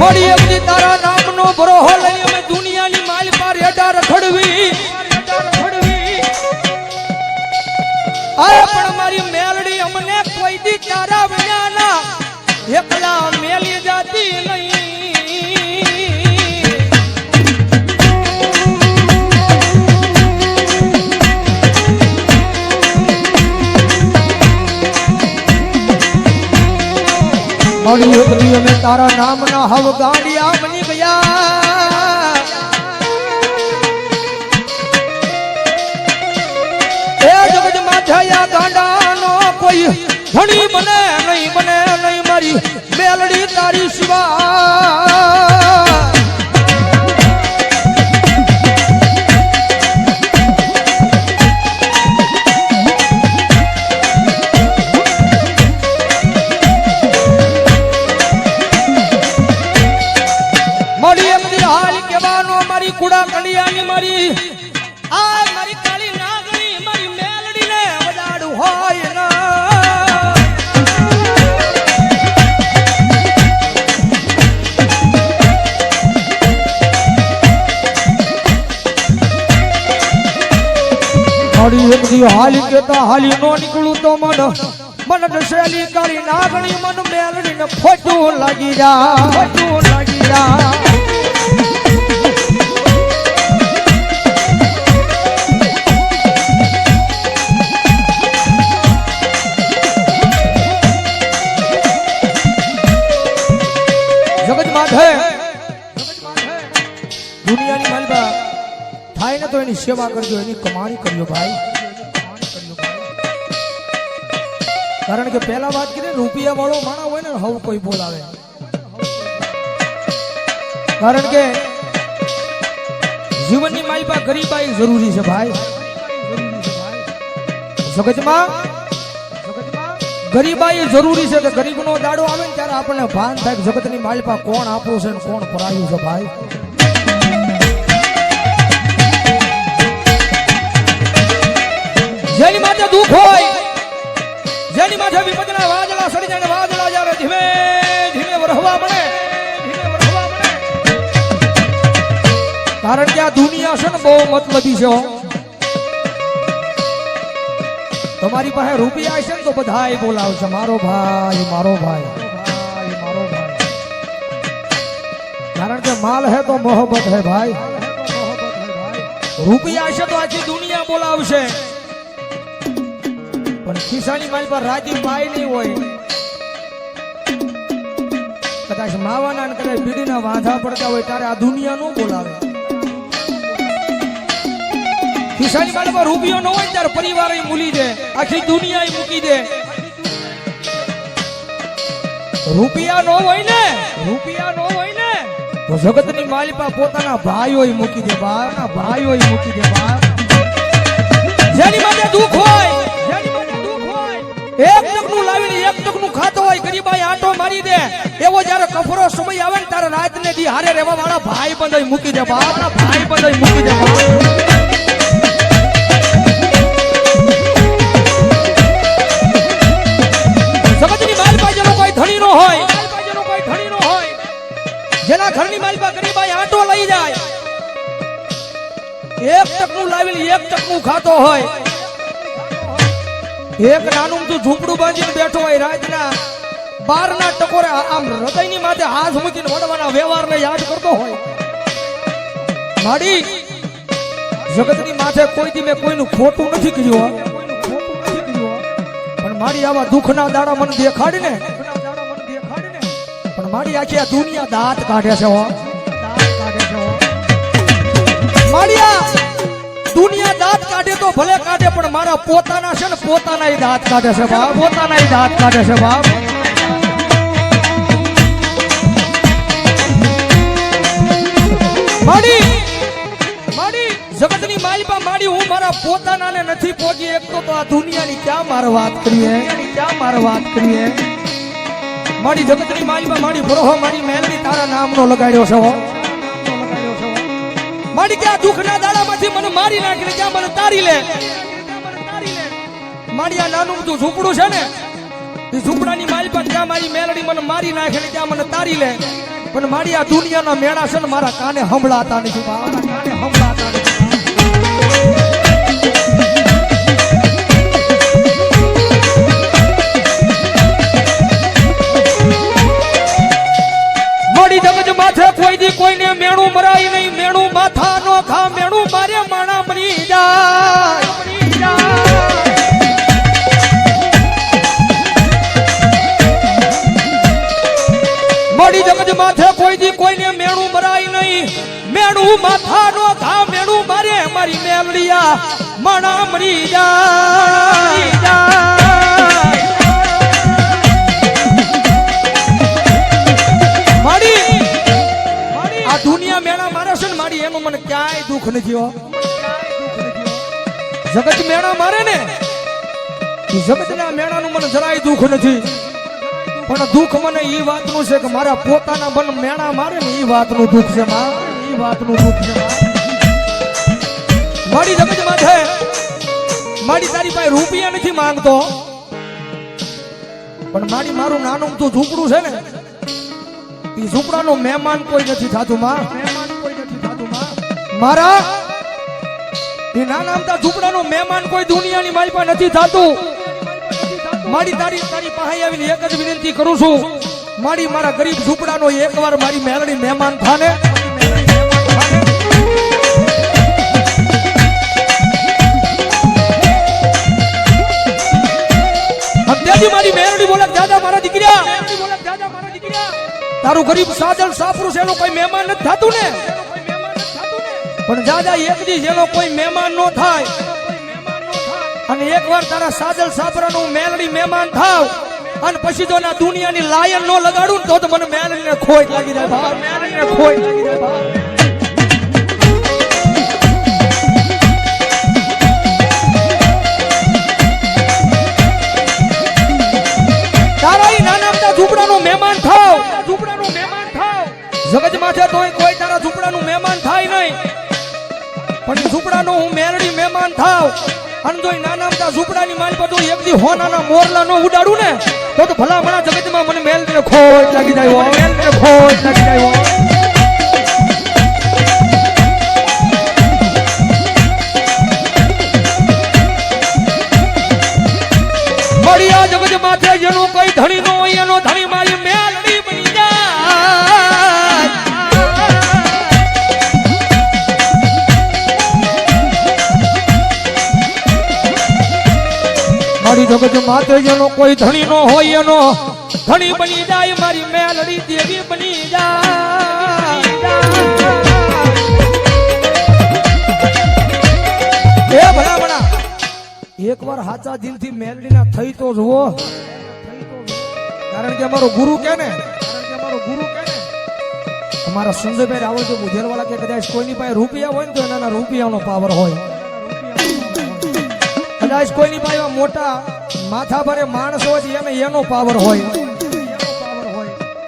મળી એમની તારા નામનો બરોહો લઈ અમે દુનિયાની માલ પાર રખડવી. અરે મારી મેલડી અમને કોઈ દી તારા વિનાના એકલા મેલી જતી નહીં. મળી એકલી અમે તારા નામના હવ ગાડિયા બની ગયા. એ જગતમાં થયા કોઈ ધણી મને નહીં મને નહીં મારી મેલડી તારી સિવા મારી એકદી હાલી કેતા હાલી નો નીકળું તો મન. મન દશેલી કાળી નાગણી મન મેલડીને ખોટું લાગી જા. ખોટું લાગી જા. સેવા કરજો, એની કમાણી કરજો ભાઈ. કારણ કે પહેલા વાત કરી રૂપિયા વાળો માણા હોય ને, હવ કોઈ બોલાવે. કારણ કે જીવનની માલબા ગરીબાઈ જરૂરી છે ભાઈ. જગતમાં ગરીબાઈ જરૂરી છે કે ગરીબનો દાડો આવે ને ત્યારે આપણને ભાન થાય કે જગતની માલપા કોણ આપણું છે ને કોણ પરાયું છે ભાઈ. જેની માથે દુઃખ હોય જેની માથે વિપદના વાદળા સડી જાય વાદળા જ્યારે ધીમે ધીમે વરહવા મળે કારણ કે આ દુનિયા છે ને બહુ મતલબી છે તમારી પાસે રૂપિયા છે ને તો બધાય બોલાવશે મારો ભાઈ, મારો ભાઈ કારણ કે માલ હે તો મોહબત હે ભાઈ. રૂપિયા છે તો આખી દુનિયા બોલાવશે. પણ ખિસ્સાની માલ પર રાજી પાય નહીં હોય. કદાચ માવાના અને કદાચ બીડીના વાંધા પડતા હોય ત્યારે આ દુનિયા નો બોલાવે. ખિસ્સાની માલ પર રૂપિયો ન હોય ત્યારે પરિવાર મૂલી દે, આખી દુનિયા મૂકી દે. રૂપિયા નો હોય ને, રૂપિયા નો હોય ને, તો જગતની માલિપા પોતાના ભાઈઓ મૂકી દે બાના ભાઈઓ મૂકી દે બા જેની માટે દુઃખ હોય જેની માટે દુઃખ હોય એક ટકનું લાવીને એક ટકનું ખાતો હોય, ગરીબાઈ આટો મારી દે. એવો જ્યારે કફરો સમય આવે ને ત્યારે રાત ને દી હારે રહેવા વાળા ભાઈ બંધ મૂકી દે. ભાઈ બંધ મૂકી દે. સમજની જગતની માલિપા કોઈ ધણી નો હોય કોઈ ધણી નો હોય જેના ઘરની માલિપા ગરીબાઈ આંટો લઈ જાય, એક ટકનું લાવીને એક ટકનું ખાતો હોય એક નાનું તું ઝૂંપડું બાંધીને બેઠો હોય બાર બારના ટકોરે આમ હૃદયની માથે હાથ મૂકીને વડવાના વ્યવહારને યાદ કરતો હોય. માડી, જગતની માથે કોઈ દી મેં કોઈનું ખોટું નથી કર્યું પણ મારી આવા દુઃખના દાડા મને દેખાડી ને પણ મારી આખી આ દુનિયા દાંત કાઢે છે, હો. માળિયા દુનિયા દાંત કાઢે તો ભલે કાઢે, પણ મારા પોતાના છે ને પોતાના દાંત કાઢે છે બાપ. પોતાના દાંત કાઢે છે બાપ. માડી માડી, જગતની માલિપા માડી, હું મારા પોતાનાને નથી પહોંચી એક તો આ દુનિયાની ક્યાં મારે વાત કરીએ? ક્યાં મારે વાત કરીએ? મારી જગતની માલિકા મારી બરોહો મારી મહેલની તારા નામનો લગાડ્યો છે હો. મારી ક્યાં દુઃખના દાડામાંથી મને મારી નાખીને ત્યાં મને તારી લે. મારી નાનું બધું ઝૂંપડું છે ને, એ ઝૂંપડાની માલ પણ ત્યાં મારી મેલડી મને મારી નાખે ને ત્યાં મને તારી લે. પણ મારી આ દુનિયાના મેળા છે ને, મારા કાને હંભળાતા નથી મારા કાને હંભળાતા નથી. માથે કોઈ દી કોઈને મેણું મરાય નહીં, મેણું માથા ખામેણું મારે માણા મરી જાય. મોડી જગત માથે કોઈ દી કોઈને મેણું મરાય નહીં મેણું માથાનો ઘા મેણું મારે મારી મેવડિયા માણા મરી જાય દુઃખ નથી જગત મેળા મારે ને. જગતના મેળાનું મને જરાય દુઃખ નથી. પણ દુઃખ મને એ વાતનું છે કે મારા પોતાના મન મેળા મારે ને એ વાતનું દુઃખ છે માં. એ વાતનું દુઃખ છે મારી જગત માથે મારી તારી પાસે રૂપિયા નથી માંગતો. પણ મારી મારું નાનું તું ઝૂંપડું છે ને એ ઝૂંપડાનો મહેમાન કોઈ નથી થતું માં. મારા એ નામતા ઝૂંપડાનો મહેમાન કોઈ દુનિયાની મારી પાસે નથી થતું. મારી તારી તારી પાસે આવીને એક જ વિનંતી કરું છું. મારી મારા ગરીબ ઝૂંપડાનો એકવાર મારી મેલડી મહેમાન થાને. મારી મેલડી બોલક દાદા મારા દીકરા, તારું ગરીબ સાજલ સાફરું છે, એનું કોઈ મહેમાન નથી થતું ને? પણ દાદા એક દી જેનો કોઈ મહેમાન નો થાય. અને એકવાર તારા સાજલ સાપરાનું મેલડી મહેમાન થાવ, અને પછી જો ના દુનિયાની લાયન નો લગાડું ને તો તો મને મેલડીને ખોટ લાગી જાય ભાઈ. મેલડી ને ખોય લાગી જાય ભાઈ. મહેમાન થાવ. ઝૂંપડાનો મહેમાન થાવ. જગત માથે તોય કોઈ તારા ઝૂંપડાનું મહેમાન થાય નહીં. પણ ઝૂંપડાનો હું મેરડી મહેમાન થાવ. અને જો નાના મોટા ઝૂંપડાની માલ પર એક દી હો નાના મોરલા નો ઉડાડું ને, તો ભલા ભલા જગતમાં મને મેલડીને ખોટ લાગી જાય મેલડીને ખોટ લાગી જાય જગત માતે જેનો કોઈ ધણી નો હોય એનો. ધણી બની જાય, મારી મેલડી દેવી બની જાય. એ ભલા ભલા. દિલ સાચા મેલડી ના થઈ તો જુઓ. કારણ કે અમારો ગુરુ કે ને? અમારો ગુરુ કે ને? અમારા સુંદરભાઈ રાવલ જો મુજેરવાળા કે કદાચ કોઈની પાસે રૂપિયા હોય ને તો એના રૂપિયાનો પાવર હોય. કદાચ કોઈની પાસે મોટા માથા ભરે માણસો જ એને એનો પાવર હોય.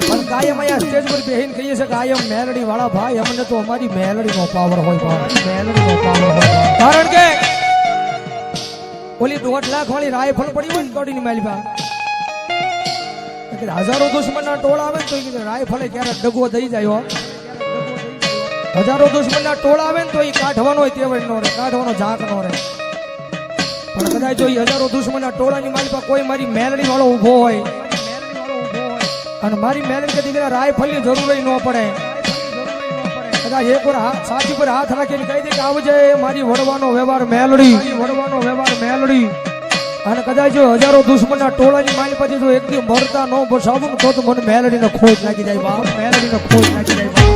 પણ કાયમ અહીંયા સ્ટેજ પર બેહીને કહીએ છે કાયમ મેલડી વાળા ભાઈ, અમને તો અમારી મેલડીનો પાવર હોય મેલડીનો પાવર હોય કારણ કે ઓલી દોઢ લાખ વાળી રાયફલ પડી હોય ને કડીની માલી પાસે એટલે હજારો દુશ્મનના ટોળા આવે ને તો રાયફલે ક્યારેક ડગો થઈ જાય હજારો દુશ્મનના ટોળા આવે ને તો એ કાઢવાનો તેવડ નો રહે, કાઢવાનો ઝાંક નો રહે. પણ કદાચ જો હજારો દુશ્મનના ટોળાની મારી પાસે કોઈ મારી મેલડી વાળો ઊભો હોય. અને મારી મેલડી કે દીકરા રાયફલની જરૂર ન પડે. કદાચ એક વાર હાથ- છાતી પર હાથ રાખીને કહી દે કે આવજે મારી વડવાનો વ્યવહાર મેલડી. વડવાનો વ્યવહાર મેલડી. અને કદાચ જો હજારો દુશ્મનના ટોળાની મારી પછી જો એકદી મરતા ન બસાવું તો તો મને મેલડીને ખોજ લાગી જાય બાપ મેલડીને ખોજ લાગી જાય બાપ.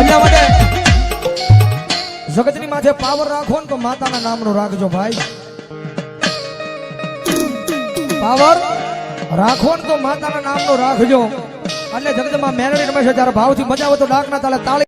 એટલા માટે જગતની માથે પાવર રાખો ને તો માતાના નામનો રાખજો ભાઈ. પાવર રાખો ને તો માતાના નામનો રાખજો. અને જગતમાં મેલડી રમે છે ત્યારે ભાવથી મજા આવે તો ડાકના તાલે તાળી